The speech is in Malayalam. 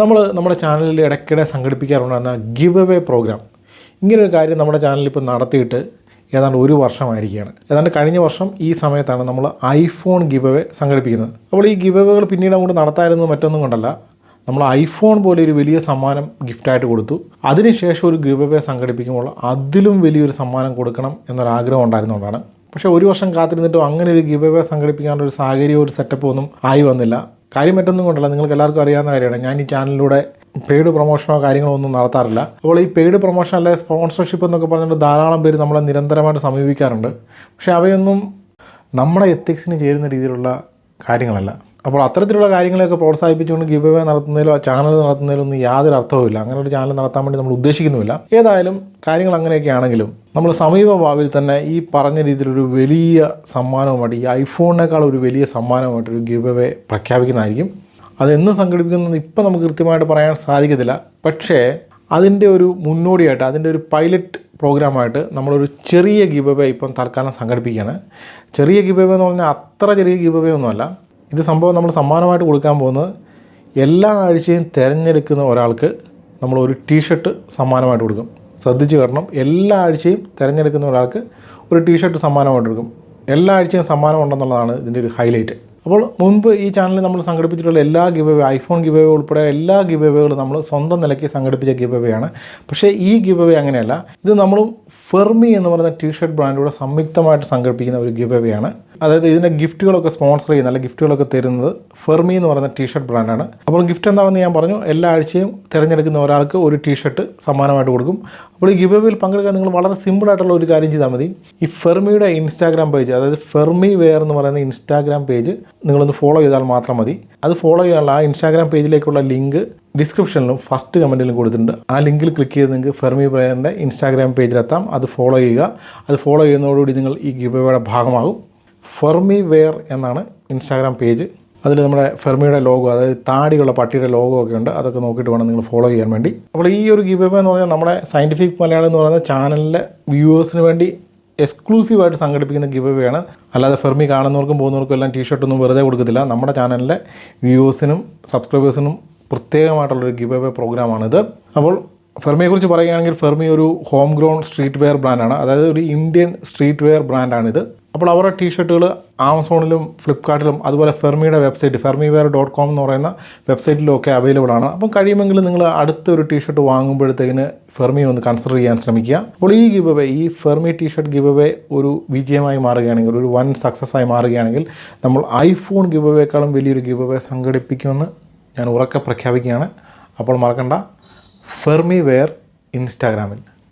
നമ്മൾ നമ്മുടെ ചാനലിൽ ഇടയ്ക്കിടെ സംഘടിപ്പിക്കാറുണ്ടായിരുന്ന ഗിവ് അവേ പ്രോഗ്രാം. ഇങ്ങനൊരു കാര്യം നമ്മുടെ ചാനലിൽ ഇപ്പോൾ നടത്തിയിട്ട് ഏതാണ്ട് ഒരു വർഷമായിരിക്കുകയാണ്. ഏതാണ്ട് കഴിഞ്ഞ വർഷം ഈ സമയത്താണ് നമ്മൾ ഐഫോൺ ഗിവ് അവേ സംഘടിപ്പിക്കുന്നത്. അപ്പോൾ ഈ ഗിവ് അവേകൾ പിന്നീട് അങ്ങോട്ട് നടത്തായിരുന്നത് മറ്റൊന്നും കൊണ്ടല്ല. നമ്മൾ ഐഫോൺ പോലെ ഒരു വലിയ സമ്മാനം ഗിഫ്റ്റായിട്ട് കൊടുത്തു. അതിനുശേഷം ഒരു ഗിവ് അവേ സംഘടിപ്പിക്കുമ്പോൾ അതിലും വലിയൊരു സമ്മാനം കൊടുക്കണം എന്നൊരാഗ്രഹം ഉണ്ടായിരുന്നുകൊണ്ടാണ് പക്ഷേ ഒരു വർഷം കാത്തിരുന്നിട്ടും അങ്ങനെ ഒരു ഗിവ് അവേ സംഘടിപ്പിക്കാനുള്ള ഒരു സാഹചര്യം ഒരു സെറ്റപ്പ് ഒന്നും ആയി വന്നില്ല. കാര്യം മറ്റൊന്നും കൊണ്ടല്ല നിങ്ങൾക്ക് എല്ലാവർക്കും അറിയാവുന്ന കാര്യമാണ്. ഞാൻ ഈ ചാനലിലൂടെ പെയ്ഡ് പ്രൊമോഷനോ കാര്യങ്ങളോ ഒന്നും നടത്താറില്ല. അപ്പോൾ ഈ പെയ്ഡ് പ്രൊമോഷൻ അല്ലെ സ്പോൺസർഷിപ്പ് എന്നൊക്കെ പറഞ്ഞിട്ട് ധാരാളം പേര് നമ്മളെ നിരന്തരമായിട്ട് സമീപിക്കാറുണ്ട്. പക്ഷേ അവയൊന്നും നമ്മുടെ എത്തിക്സിന് ചേരുന്ന രീതിയിലുള്ള കാര്യങ്ങളല്ല. അപ്പോൾ അത്തരത്തിലുള്ള കാര്യങ്ങളെയൊക്കെ പ്രോത്സാഹിപ്പിച്ചുകൊണ്ട് ഗിവ് അവേ നടത്തുന്നതിലോ ചാനൽ നടത്തുന്നതിലോ ഒന്നും യാതൊരു അർത്ഥവുമില്ല. അങ്ങനെ ഒരു ചാനൽ നടത്താൻ വേണ്ടി നമ്മൾ ഉദ്ദേശിക്കുന്നുമില്ല. ഏതായാലും കാര്യങ്ങൾ അങ്ങനെയൊക്കെ ആണെങ്കിലും നമ്മൾ സമീപ ഭാവിയിൽ തന്നെ ഈ പറഞ്ഞ രീതിയിലൊരു വലിയ സമ്മാനവുമായിട്ട് ഈ ഐഫോണിനേക്കാൾ ഒരു വലിയ സമ്മാനമായിട്ട് ഒരു ഗിവ് അവേ പ്രഖ്യാപിക്കുന്നതായിരിക്കും. അതെന്ന് സംഘടിപ്പിക്കുന്നത് ഇപ്പം നമുക്ക് കൃത്യമായിട്ട് പറയാൻ സാധിക്കത്തില്ല. പക്ഷേ അതിന്റെ ഒരു മുന്നോടിയായിട്ട് അതിന്റെ ഒരു പൈലറ്റ് പ്രോഗ്രാമായിട്ട് നമ്മളൊരു ചെറിയ ഗിബവേ ഇപ്പം തൽക്കാലം സംഘടിപ്പിക്കുകയാണ്. ചെറിയ ഗിബവേ എന്ന് പറഞ്ഞാൽ അത്ര ചെറിയ ഗിബവേ ഒന്നുമല്ല. ഇത് സംഭവം നമ്മൾ സമ്മാനമായിട്ട് കൊടുക്കാൻ പോകുന്നത് എല്ലാ ആഴ്ചയും തിരഞ്ഞെടുക്കുന്ന ഒരാൾക്ക് നമ്മൾ ഒരു ടീഷർട്ട് സമ്മാനമായിട്ട് കൊടുക്കും. ശ്രദ്ധിച്ച് കാരണം എല്ലാ ആഴ്ചയും തിരഞ്ഞെടുക്കുന്ന ഒരാൾക്ക് ഒരു ടീഷർട്ട് സമ്മാനമായിട്ട് കൊടുക്കും. എല്ലാ ആഴ്ചയും സമ്മാനം ഉണ്ടെന്നുള്ളതാണ് ഇതിന്റെ ഒരു ഹൈലൈറ്റ്. അപ്പോൾ മുൻപ് ഈ ചാനലിൽ നമ്മൾ സംഘടിപ്പിച്ചിട്ടുള്ള എല്ലാ ഗിവ് അവേ ഐഫോൺ ഗിവ് ഉൾപ്പെടെ എല്ലാ ഗിവ് നമ്മൾ സ്വന്തം നിലയ്ക്ക് സംഘടിപ്പിച്ച ഗിവ് അവേ ആണ് പക്ഷേ ഈ ഗിവ് അവേ അങ്ങനെയല്ല. ഇത് നമ്മളും ഫെർമി എന്ന് പറയുന്ന ടീഷർട്ട് ബ്രാൻഡിലൂടെ സംയുക്തമായിട്ട് സംഘടിപ്പിക്കുന്ന ഒരു ഗിവ് അവേ ആണ് അതായത് ഇതിന്റെ ഗിഫ്റ്റുകളൊക്കെ സ്പോൺസർ ചെയ്യുന്ന അല്ലെങ്കിൽ ഗിഫ്റ്റുകളൊക്കെ തരുന്നത് ഫെർമി എന്ന് പറയുന്ന ടീഷർട്ട് ബ്രാൻഡാണ്. അപ്പോൾ ഗിഫ്റ്റ് എന്താണെന്ന് ഞാൻ പറഞ്ഞു എല്ലാ ആഴ്ചയും തിരഞ്ഞെടുക്കുന്ന ഒരാൾക്ക് ഒരു ടീഷർട്ട് സമ്മാനമായിട്ട് കൊടുക്കും. അപ്പോൾ ഈ ഗിവ് പങ്കെടുക്കാൻ നിങ്ങൾ വളരെ സിമ്പിൾ ആയിട്ടുള്ള ഒരു കാര്യം ചെയ്താൽ മതി. ഈ ഫെർമിയുടെ ഇൻസ്റ്റാഗ്രാം പേജ് അതായത് ഫെർമി വെയർ എന്ന് പറയുന്ന ഇൻസ്റ്റാഗ്രാം പേജ് നിങ്ങളൊന്ന് ഫോളോ ചെയ്താൽ മാത്രം മതി. അത് ഫോളോ ചെയ്യാനുള്ള ആ ഇൻസ്റ്റാഗ്രാം പേജിലേക്കുള്ള ലിങ്ക് ഡിസ്ക്രിപ്ഷനിലും ഫസ്റ്റ് കമന്റിലും കൊടുത്തിട്ടുണ്ട്. ആ ലിങ്കിൽ ക്ലിക്ക് ചെയ്ത് നിങ്ങൾക്ക് ഫെർമി ബ്രയറിന്റെ ഇൻസ്റ്റാഗ്രാം പേജിലെത്താം അത് ഫോളോ ചെയ്യുക. അത് ഫോളോ ചെയ്യുന്നതോടുകൂടി നിങ്ങൾ ഈ ഗിവ് ഭാഗമാകും. ഫെർമി വെയർ എന്നാണ് ഇൻസ്റ്റാഗ്രാം പേജ്. അതിൽ നമ്മുടെ ഫെർമിയുടെ ലോഗോ അതായത് താടിയുള്ള പട്ടിയുടെ ലോഗോ ഒക്കെ ഉണ്ട്. അതൊക്കെ നോക്കിയിട്ട് വേണം നിങ്ങൾ ഫോളോ ചെയ്യാൻ വേണ്ടി. അപ്പോൾ ഈ ഒരു ഗിവ് എന്ന് പറഞ്ഞാൽ നമ്മുടെ സയന്റിഫിക് മലയാളം എന്ന് പറയുന്ന ചാനലിലെ വ്യൂവേഴ്സിന് വേണ്ടി എക്സ്ക്ലൂസീവായിട്ട് സംഘടിപ്പിക്കുന്ന ഗിവ് ആണ്. അല്ലാതെ ഫെർമി കാണുന്നവർക്കും പോകുന്നവർക്കും എല്ലാം ടീഷർട്ടൊന്നും വെറുതെ കൊടുക്കത്തില്ല. നമ്മുടെ ചാനലിലെ വ്യൂവേഴ്സിനും സബ്സ്ക്രൈബേഴ്സിനും പ്രത്യേകമായിട്ടുള്ളൊരു ഗിവ് അവേ പ്രോഗ്രാമാണിത് അപ്പോൾ ഫെർമിയെക്കുറിച്ച് പറയുകയാണെങ്കിൽ ഫെർമി ഒരു ഹോം ഗ്രൗണ്ട് സ്ട്രീറ്റ് വെയർ ബ്രാൻഡാണ് അതായത് ഒരു ഇന്ത്യൻ സ്ട്രീറ്റ് വെയർ ബ്രാൻഡാണിത് അപ്പോൾ അവരുടെ ടീഷർട്ടുകൾ ആമസോണിലും ഫ്ലിപ്കാർട്ടിലും അതുപോലെ ഫെർമിയുടെ website Fermi wear dot com എന്ന് പറയുന്ന വെബ്സൈറ്റിലും ഒക്കെ അവൈലബിൾ ആണ്. അപ്പം കഴിയുമെങ്കിൽ നിങ്ങൾ അടുത്ത ഒരു ടീഷർട്ട് വാങ്ങുമ്പോഴത്തേക്കിന് ഫെർമി ഒന്ന് കൺസിഡർ ചെയ്യാൻ ശ്രമിക്കുക. അപ്പോൾ ഈ ഗിവ് അവേ ഈ Fermi T shirt give away ഒരു വിജയമായി മാറുകയാണെങ്കിൽ ഒരു വൻ സക്സസ് ആയി മാറുകയാണെങ്കിൽ നമ്മൾ ഐഫോൺ ഗിവ് അവേക്കാളും വലിയൊരു ഗിവ് അവേ സംഘടിപ്പിക്കുമെന്ന് ഞാൻ ഉറക്കെ പ്രഖ്യാപിക്കുകയാണ്. അപ്പോൾ മറക്കണ്ട. ഫെർമി വെയർ ഇൻസ്റ്റാഗ്രാമിൽ